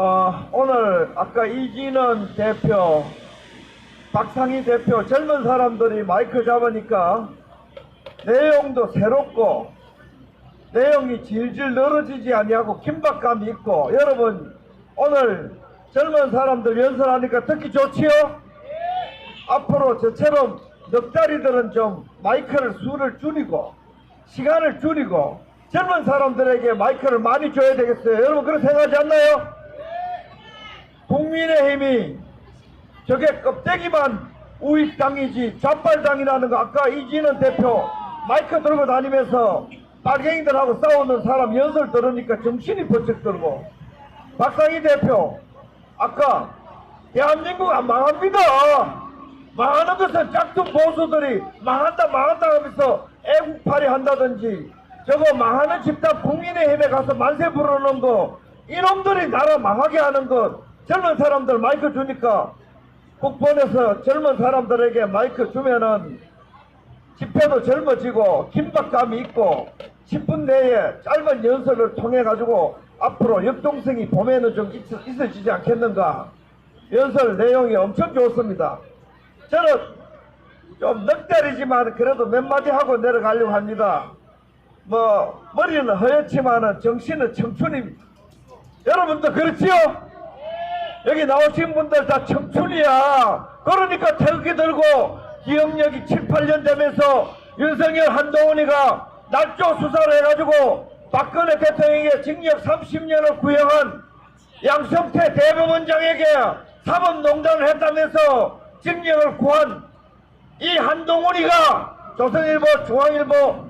어, 오늘 아까 이진원 대표, 박상희 대표 젊은 사람들이 마이크 잡으니까 내용도 새롭고 내용이 질질 늘어지지 아니하고 긴박감이 있고 여러분 오늘 젊은 사람들 연설하니까 듣기 좋지요? 앞으로 저처럼 넉다리들은 좀 마이크를 수를 줄이고 시간을 줄이고 젊은 사람들에게 마이크를 많이 줘야 되겠어요. 여러분 그렇게 생각하지 않나요? 국민의힘이 저게 껍데기만 우익당이지 좌빨당이라는 거 아까 이진원 대표 마이크 들고 다니면서 빨갱이들하고 싸우는 사람 연설 들으니까 정신이 번쩍 들고 박상희 대표 아까 대한민국 안 망합니다. 망하는 것은 짝퉁 보수들이 망한다 망한다 하면서 애국팔이 한다든지 저거 망하는 집단 국민의힘에 가서 만세 부르는 거 이놈들이 나라 망하게 하는 것 젊은 사람들 마이크 주니까 국본에서 젊은 사람들에게 마이크 주면은 집회도 젊어지고 긴박감이 있고 10분 내에 짧은 연설을 통해 가지고 앞으로 역동성이 봄에는 좀 있어, 있어지지 않겠는가. 연설 내용이 엄청 좋습니다. 저는 좀 넉다리지만 그래도 몇 마디 하고 내려가려고 합니다. 뭐 머리는 허옇지만은 정신은 청춘입니다. 여러분도 그렇지요? 여기 나오신 분들 다 청춘이야. 그러니까 태극기 들고 기억력이 7, 8년 되면서 윤석열 한동훈이가 날조 수사를 해가지고 박근혜 대통령에게 징역 30년을 구형한 양성태 대법원장에게 사법농단을 했다면서 징역을 구한 이 한동훈이가 조선일보, 중앙일보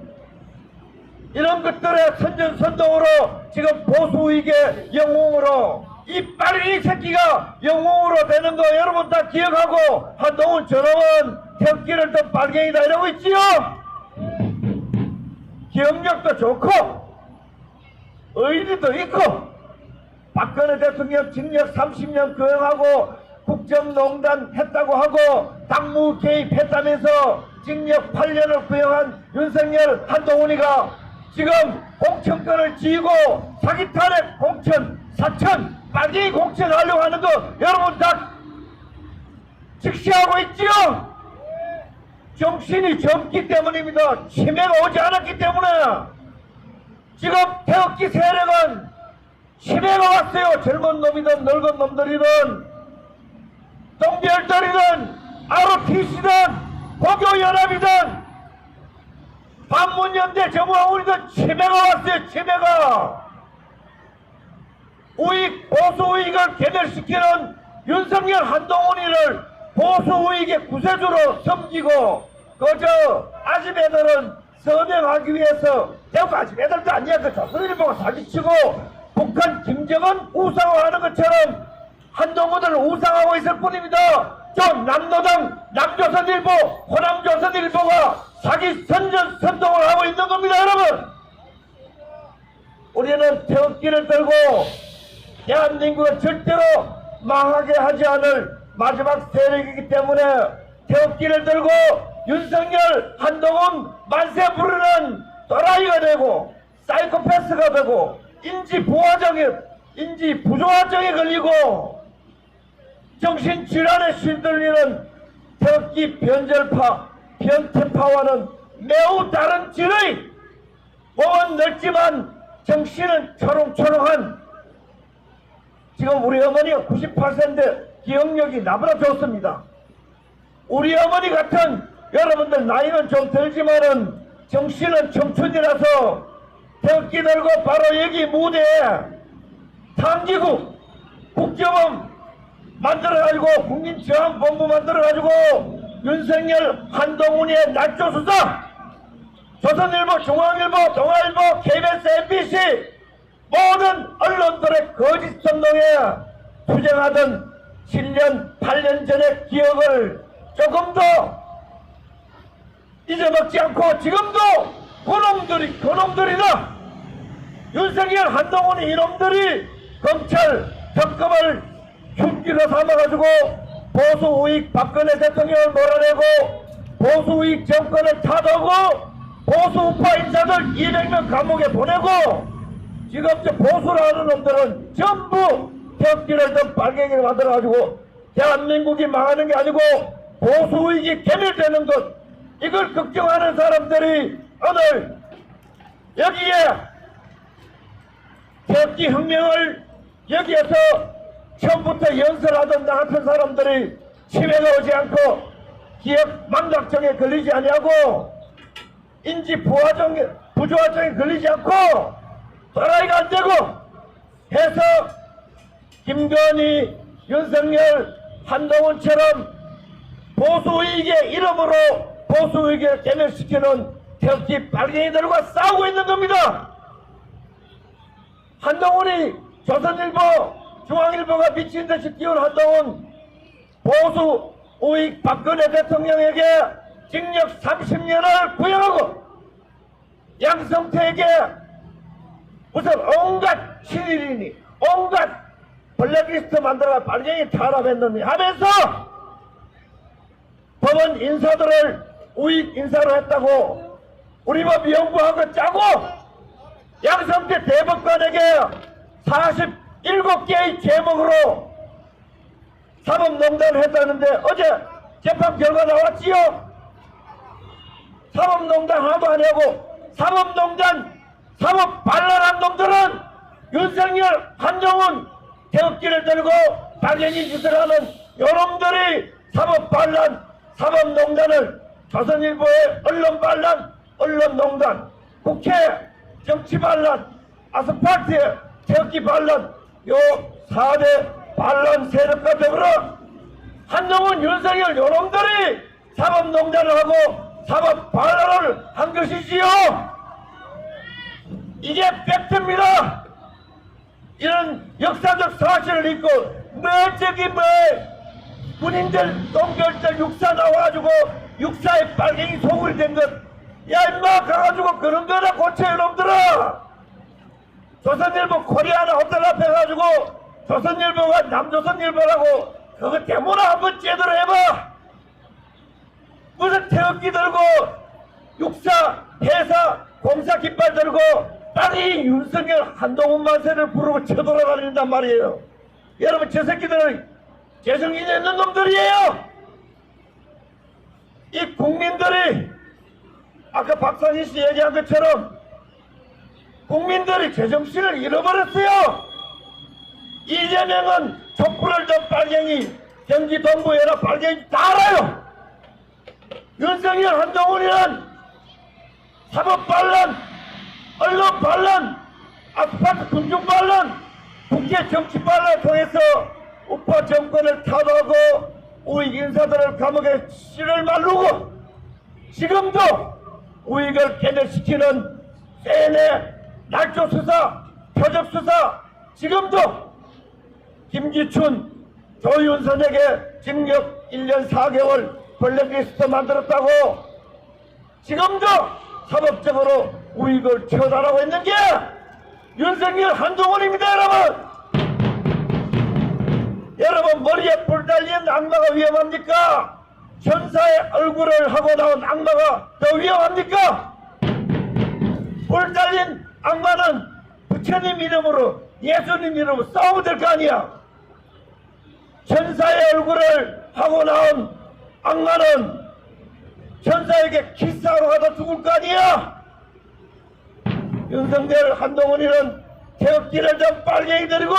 이런 것들의 선전선동으로 지금 보수익의 영웅으로 이 빨리 이 새끼가 영웅으로 되는 거 여러분 다 기억하고 한동훈 저놈은 태극기를 또 빨갱이다 이러고 있지요? 기억력도 좋고 의리도 있고 박근혜 대통령 징역 30년 구형하고 국정농단 했다고 하고 당무 개입했다면서 징역 8년을 구형한 윤석열 한동훈이가 지금 공천권을 쥐고 사기 탄핵 공천 사천 빨리 공천 하려고 하는 거 여러분 다 직시하고 있지요? 정신이 젊기 때문입니다. 치매가 오지 않았기 때문에 지금 태극기 세력은 치매가 왔어요. 젊은 놈이든 늙은 놈들이든 동별들이든 ROTC든 고교연합이든 반문연대 정화우리든 치매가 왔어요. 치매가 우익 보수 우익을 개별시키는 윤석열 한동훈이를 보수 우익의 구세주로 섬기고 그저 아줌애들은 서명하기 위해서 대구 아줌애들도 아니야 그 조선일보가 사기치고 북한 김정은 우상화하는 것처럼 한동훈을 우상하고 있을 뿐입니다. 저 남노당 남조선일보 호남조선일보가 사기 선전 선동을 하고 있는 겁니다 여러분 우리는 태극기를 들고 대한민국을 절대로 망하게 하지 않을 마지막 세력이기 때문에 태극기를 들고 윤석열, 한동훈 만세 부르는 또라이가 되고 사이코패스가 되고 인지 부화정에 인지 부조화정에 걸리고 정신질환에 시들리는 태극기 변절파, 변태파와는 매우 다른 질의. 몸은 넓지만 정신은 초롱초롱한 지금 우리 어머니가 98세인데 기억력이 나보다 좋습니다. 우리 어머니 같은 여러분들 나이는 좀 들지만은 정신은 청춘이라서 태극기 들고 바로 여기 무대에 상기국 국정원 만들어가지고 국민저항본부 만들어가지고 윤석열 한동훈의 날조수사 조선일보 중앙일보 동아일보 KBS MBC 모든 언론들의 거짓 선동에 투쟁하던 7년 8년 전의 기억을 조금 더 잊어먹지 않고 지금도 그놈들이 그놈들이다 윤석열 한동훈 이놈들이 검찰 특검을 흉기로 삼아가지고 보수 우익 박근혜 대통령을 몰아내고 보수 우익 정권을 타도고 보수 우파 인사들 200명 감옥에 보내고 지금 저 보수라는 놈들은 전부 태극기를 좀 빨갱이를 만들어가지고 대한민국이 망하는 게 아니고 보수의익이 개멸되는 것. 이걸 걱정하는 사람들이 오늘 여기에 태극기 혁명을 여기에서 처음부터 연설하던 나 같은 사람들이 치매가 오지 않고 기억 망각증에 걸리지 아니하고 인지 부화증에 부조화증에 걸리지 않고 또라이가 안 되고 해서 김건희, 윤석열, 한동훈처럼 보수 의익의 이름으로 보수 의익을 개멸시키는 태극기 빨갱이들과 싸우고 있는 겁니다. 한동훈이 조선일보, 중앙일보가 미친 듯이 띄운 한동훈 보수 우익 박근혜 대통령에게 징역 30년을 구형하고 양성태에게 무슨 온갖 신일이니 온갖 블랙리스트 만들어가 빨갱이 탄압했느니 하면서 법원 인사들을 우익 인사로 했다고 우리 법 연구하고 짜고 양성태 대법관에게 47개의 제목으로 사법농단을 했다는데 어제 재판 결과 나왔지요? 사법농단 하나도 아니고 사법농단 사법 반란한 놈들은 윤석열, 한정훈 태극기를 들고 당연히 짓을 하는 요놈들이 사법 반란, 사법 농단을 조선일보의 언론 반란, 언론 농단, 국회 정치 반란, 아스팔트의 태극기 반란, 요 4대 반란 세력과 더불어 한동훈, 윤석열 요놈들이 사법 농단을 하고 사법 반란을 한 것이지요. 이게 팩트입니다. 이런 역사적 사실을 잊고 뭐 저기 뭐 군인들 동결들 육사 나와가지고 육사에 빨갱이 속을 된 것. 야 임마 가가지고 그런 거나 고쳐 이놈들아. 조선일보 코리아나 호텔 앞에 가지고 조선일보가 남조선일보라고 그거 대모나 한번 제대로 해봐. 무슨 태극기 들고 육사, 회사, 공사 깃발 들고 빨리 윤석열 한동훈 만세를 부르고 쳐돌아다닌단 말이에요. 여러분 저 새끼들은 재정이 있는 놈들이에요. 이 국민들이 아까 박상희 씨 얘기한 것처럼 국민들이 제정신을 잃어버렸어요. 이재명은 촛불을 던 빨갱이, 경기 동부 연합 빨갱이 다 알아요. 윤석열 한동훈이란 사법 반란, 언론 반란, 아스팔트 군중 반란, 국회 정치 반란을 통해서 우파 정권을 타도하고 우익 인사들을 감옥에 씨를 말르고 지금도 우익을 개멸시키는 세뇌, 날조 수사, 표적 수사 지금도 김기춘, 조윤선에게 징역 1년 4개월 블랙리스트 만들었다고 지금도 사법적으로 우익을 처단하고 있는 게 윤석열 한동훈입니다 여러분 여러분 머리에 불 달린 악마가 위험합니까? 천사의 얼굴을 하고 나온 악마가 더 위험합니까? 불 달린 악마는 부처님 이름으로 예수님 이름으로 싸우면 될 거 아니야 천사의 얼굴을 하고 나온 악마는 천사에게 키스하러 가다 죽을 거 아니야 윤석열 한동훈이는 태극기를 좀 빨갱이들이고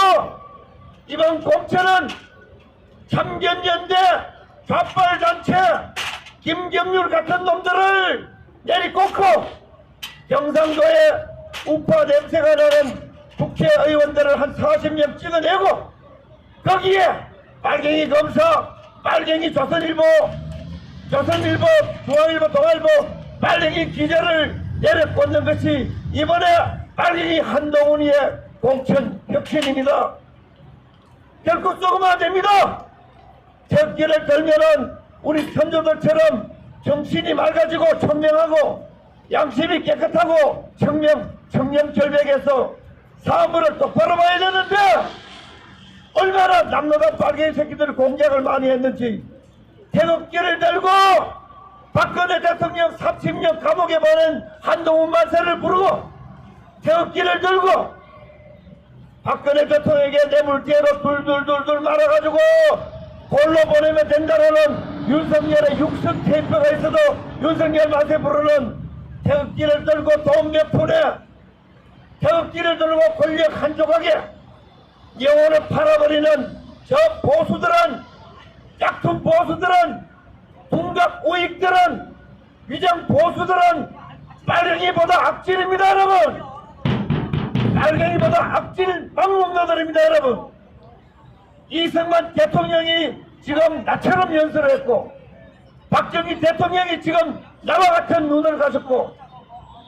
이번 공천은 참견연대 좌빨단체 김경률 같은 놈들을 내리꽂고 경상도에 우파 냄새가 나는 국회의원들을 한 40명 찍어내고 거기에 빨갱이 검사, 빨갱이 조선일보, 조선일보, 중앙일보, 동아일보 빨갱이 기자를 내려꽂는 것이 이번에 빨갱이 한동훈이의 공천 혁신입니다. 결코 쏘으면 안 됩니다. 태극기를 들면은 우리 선조들처럼 정신이 맑아지고 청명하고 양심이 깨끗하고 청명, 청명절벽에서 사물을 똑바로 봐야 되는데 얼마나 남노당 빨갱이 새끼들이 공작을 많이 했는지 태극기를 들고 박근혜 대통령 30년 감옥에 보낸 한동훈 만세를 부르고 태극기를 들고 박근혜 대통령에게 뇌물죄로 둘둘둘둘 말아가지고 골로 보내면 된다는 윤석열의 육성 테이프가 있어도 윤석열 맛에 부르는 태극기를 들고 돈 몇 푼에 태극기를 들고 권력 한 조각에 영혼을 팔아버리는 저 보수들은 짝퉁 보수들은 둔각 우익들은 위장 보수들은 빨갱이보다 악질입니다 여러분. 빨갱이보다 악질 막론자들입니다 여러분. 이승만 대통령이 지금 나처럼 연설을 했고 박정희 대통령이 지금 나와 같은 눈을 가졌고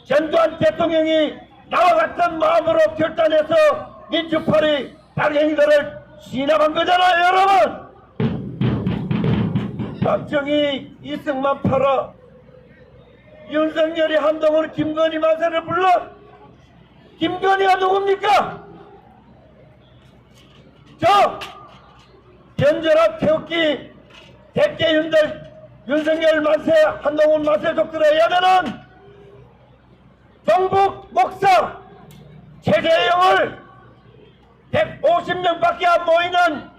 전두환 대통령이 나와 같은 마음으로 결단해서 민주파리 빨갱이들을 진압한 거잖아요 여러분 박정희 이승만 팔아 윤석열이 한동훈 김건희 만세를 불러 김건희가 누굽니까? 저 연절합 태극기 대개윤들 윤석열 만세 한동훈 만세족들에 의하면은 정북 목사 최재형을 150명밖에 안 모이는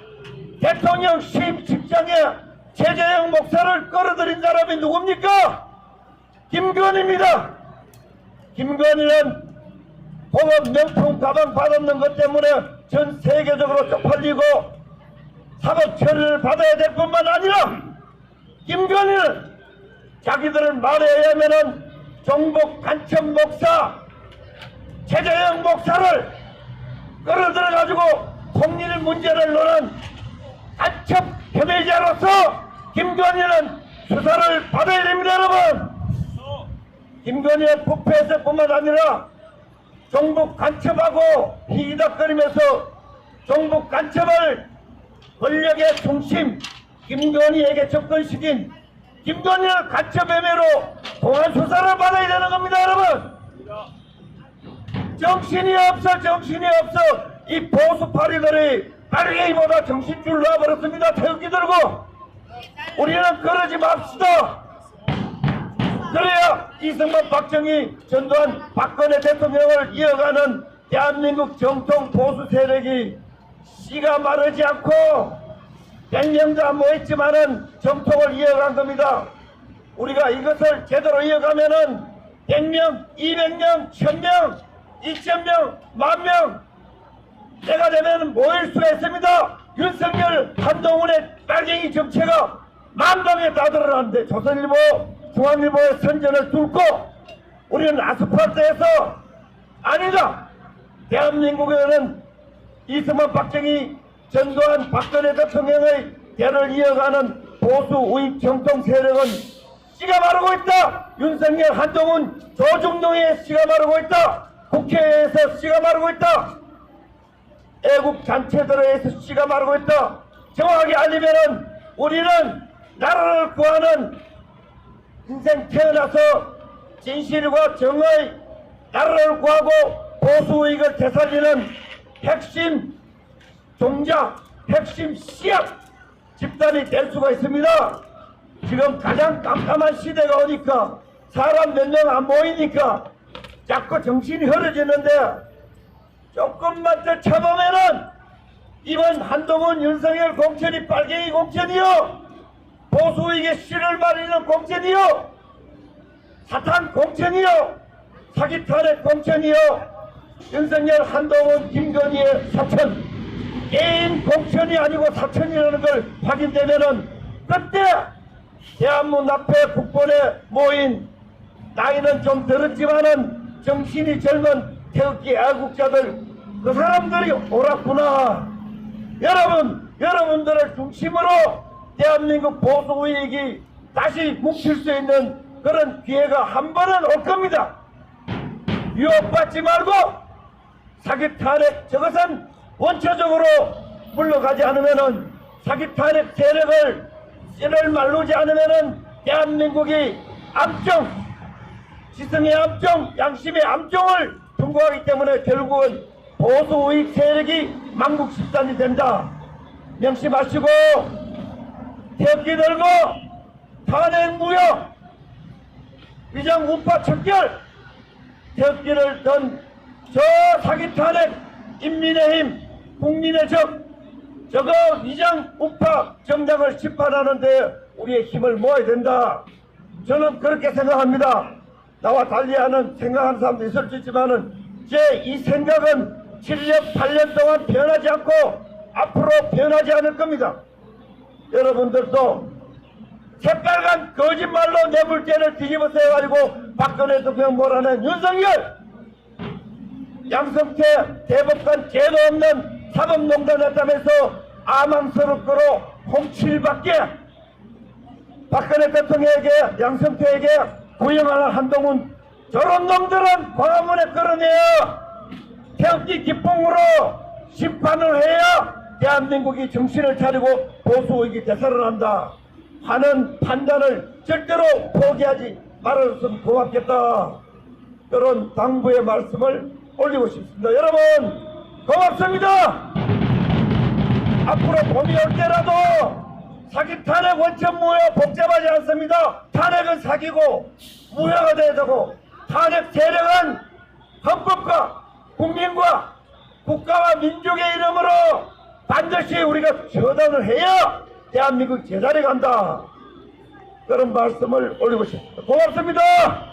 대통령 취임 직장에 최재형 목사를 끌어들인 사람이 누굽니까? 김건희입니다. 김건희는 공업 명품 가방 받았는 것 때문에 전 세계적으로 쪽팔리고 사법 처리를 받아야 될 뿐만 아니라 김건희는 자기들은 말에 의하면은 종북 간첩 목사 최재형 목사를 끌어들여 가지고 통일 문제를 노는 간첩 협의자로서 김건희는 수사를 받아야 됩니다 여러분. 김건희의 부패에서 뿐만 아니라 종북 간첩하고 희덕거리면서 종북 간첩을 권력의 중심 김건희에게 접근시킨 김건희를 간첩 혐의로 공안 수사를 받아야 되는 겁니다 여러분. 정신이 없어 정신이 없어. 이 보수파리들이 빨갱이보다 정신줄 놔버렸습니다. 태극기 들고. 우리는 그러지 맙시다. 그래야 이승만 박정희 전두환 박근혜 대통령을 이어가는 대한민국 정통 보수 세력이 씨가 마르지 않고 100명도 모였지만은 정통을 이어간 겁니다. 우리가 이것을 제대로 이어가면은 100명, 200명, 1000명, 2000명, 만명 때가 되면 모일 수가 있습니다. 윤석열, 한동훈의 빨갱이 정체가 만방에 다들어나는데 조선일보, 중앙일보의 선전을 뚫고 우리는 아스팔트에서 아니다. 대한민국에는 이승만, 박정희, 전두환, 박근혜 대통령의 대를 이어가는 보수 우익 정통 세력은 씨가 마르고 있다. 윤석열, 한동훈, 조중동의 씨가 마르고 있다. 국회에서 씨가 마르고 있다. 애국 단체들에 의해서 씨가 마르고 있다. 정확하게 알리면은 우리는 나라를 구하는 인생 태어나서 진실과 정의 나라를 구하고 보수의익을 되살리는 핵심 종자, 핵심 씨앗 집단이 될 수가 있습니다. 지금 가장 깜깜한 시대가 오니까 사람 몇 명안 모이니까 자꾸 정신이 흐려지는데 조금만 더 참으면은 이번 한동훈 윤석열 공천이 빨갱이 공천이요. 보수에게 씨를 마리는 공천이요. 사탄 공천이요. 사기 탄핵 공천이요. 윤석열 한동훈 김건희의 사천 개인 공천이 아니고 사천이라는 걸 확인되면은 그때 대한문 앞에 국본에 모인 나이는 좀 들었지만은 정신이 젊은 태극기 애국자들 그 사람들이 옳았구나. 여러분 여러분들을 중심으로 대한민국 보수 우익이 다시 뭉칠 수 있는 그런 기회가 한 번은 올 겁니다. 유혹받지 말고 사기 탄핵 저것은 원초적으로 물러가지 않으면은 사기 탄핵 세력을 씨를 말르지 않으면은 대한민국이 암정 지성의 암정, 양심의 암정을 통과하기 때문에 결국은 보수 우익 세력이 망국 집단이 된다. 명심하시고 태극기 들고 탄핵 무효 위장 우파 척결 태극기를 든 저 사기 탄핵 인민의 힘, 국민의 적, 저거 위장 우파 정당을 심판하는 데 우리의 힘을 모아야 된다. 저는 그렇게 생각합니다. 나와 달리하는 생각하는 사람도 있을 수 있지만은 제 이 생각은 7년, 8년 동안 변하지 않고 앞으로 변하지 않을 겁니다. 여러분들도 새빨간 거짓말로 뇌물죄를 뒤집어 써가지고 박근혜 대통령 몰아낸 윤석열 양성태 대법관 죄도 없는 사법농단 했다면서 아망스럽고로 홍칠밖에 박근혜 대통령에게 양성태에게 구형하는 한동훈 저런 놈들은 광화문에 끌어내어 태극기 기풍으로 심판을 해야 대한민국이 정신을 차리고 보수의기 대사를 한다 하는 판단을 절대로 포기하지 말았으면 고맙겠다 그런 당부의 말씀을 올리고 싶습니다. 여러분 고맙습니다. 앞으로 봄이 올 때라도 사기 탄핵 원천 무효 복잡하지 않습니다. 탄핵은 사기고 무효가 돼야 되고 탄핵 세력은 헌법과 국민과 국가와 민족의 이름으로 반드시 우리가 처단을 해야 대한민국 제자리 간다. 그런 말씀을 올리고 싶습니다. 고맙습니다.